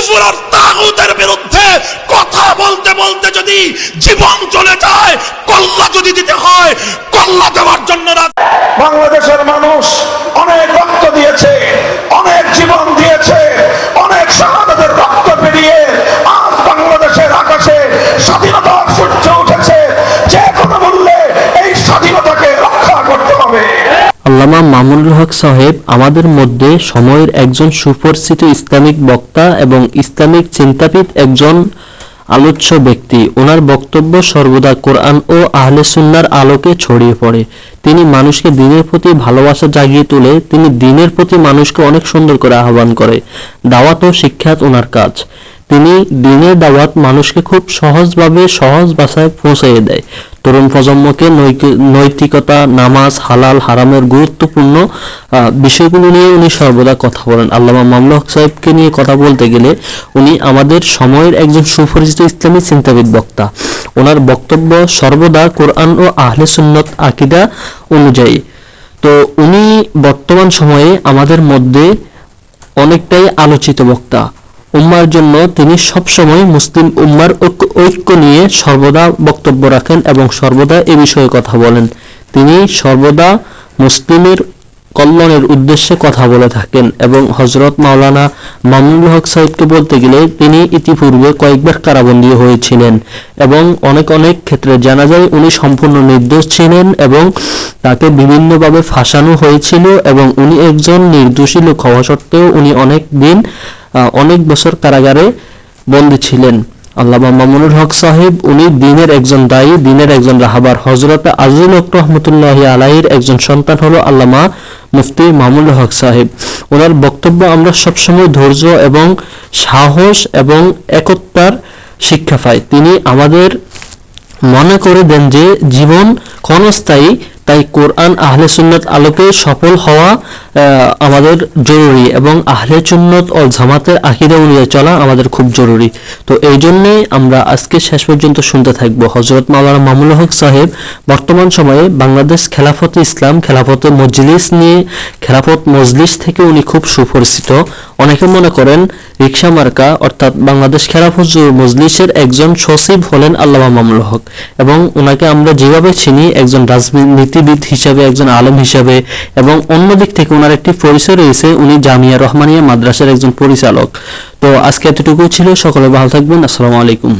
কুফর আর বিরুদ্ধে কথা বলতে বলতে যদি জীবন চলে যায় আল্লামা মামুনুল হক সাহেব আমাদের মধ্যে সময়ের একজন সুপরিচিত ইসলামিক বক্তা এবং ইসলামিক চিন্তাবিদ একজন আলোচ্য ব্যক্তি। ওনার বক্তব্য সর্বদা কোরআন ও আহলে সুন্নার আলোকে ছড়িয়ে পড়ে। তিনি মানুষকে দিনের প্রতি ভালোবাসা জাগিয়ে তুলে, তিনি দিনের প্রতি মানুষকে অনেক সুন্দর করে আহ্বান করে। দাওয়াত ও শিক্ষাত ওনার কাজ। তিনি দিনের দাওয়াত মানুষকে খুব সহজভাবে সহজ ভাষায় পৌঁছাইয়ে দেয়। তরুণ প্রজন্মকে নৈতিকতা, নামাজ, হালাল, হারামের গুরুত্বপূর্ণ বিষয়গুলো নিয়ে উনি সর্বদা কথা বলেন। আল্লামা মামলা হক সাহেবকে নিয়ে কথা বলতে গেলে উনি আমাদের সময়ের একজন সুপরিচিত ইসলামী চিন্তাবিদ বক্তা। ওনার বক্তব্য সর্বদা কোরআন ও আহলে সুন্নত আকিদা অনুযায়ী। তো উনি বর্তমান সময়ে আমাদের মধ্যে অনেকটাই আলোচিত বক্তা। উম্মার জন্য তিনি সবসময় মুসলিম উম্মার ঐক্য নিয়ে সর্বদা বক্তব্য রাখেন এবং সর্বদা এ বিষয়ে কথা বলেন। তিনি সর্বদা মুসলিমের কল্যাণের উদ্দেশ্যে কথা বলে থাকেন এবং হজরত মাওলানা মামুনুল হক সাহেবকে বলতে গেলে তিনি ইতিপূর্বে কয়েকবার কারাবন্দী হয়েছিলেন এবং অনেক অনেক ক্ষেত্রে জানা যায় উনি সম্পূর্ণ নির্দোষ ছিলেন এবং তাকে বিভিন্নভাবে ফাঁসানো হয়েছিল এবং উনি একজন নির্দোষী লোক হওয়া সত্ত্বেও উনি অনেক দিন অনেক বছর কারাগারে বন্দী ছিলেন। আল্লামা মামুনুল হক সাহেব উনি দিনের একজন দায়ী, দিনের একজন রাহাবার। হজরত আজিল হক রহমতুল্লাহ আলাইর একজন সন্তান হলো আল্লামা মুফতি মামুনুল হক সাহেব। ওনার বক্তব্য আমরা সবসময় ধৈর্য এবং সাহস এবং একতার শিক্ষা পাই। তিনি আমাদের মনে করে দেন যে জীবন ক্ষণস্থায়ী, তাই কোরআন আহলে সুন্নত আলোকে সফল হওয়া আমাদের জরুরি এবং আহলে সুন্নত ও জামাতের আকিদা অনুযায়ী চলা আমাদের খুব জরুরি। তো এই জন্যেই আমরা আজকে শেষ পর্যন্ত শুনতে থাকব। হজরত মাওলানা মামুল হক সাহেব বর্তমান সময়ে বাংলাদেশ খেলাফত ইসলাম খেলাফত মজলিস নিয়ে, খেলাফত মজলিস থেকে উনি খুব সুপরিচিত। অনেকে মনে করেন রিক্সা মার্কা, অর্থাৎ বাংলাদেশ খেলাফত মজলিসের একজন সচিব হলেন আল্লামা মামুল হক এবং ওনাকে আমরা যেভাবে চিনি, একজন রাজনীতিবিদ হিসাবে, একজন আলেম হিসাবে এবং অন্য দিক থেকে ওনার একটি পরিচয় রয়েছে, উনি জামিয়া রহমানিয়া মাদ্রাসার একজন পরিচালক। তো আজকে এতটুকু ছিল, সকলে ভালো থাকবেন, আসসালামু আলাইকুম।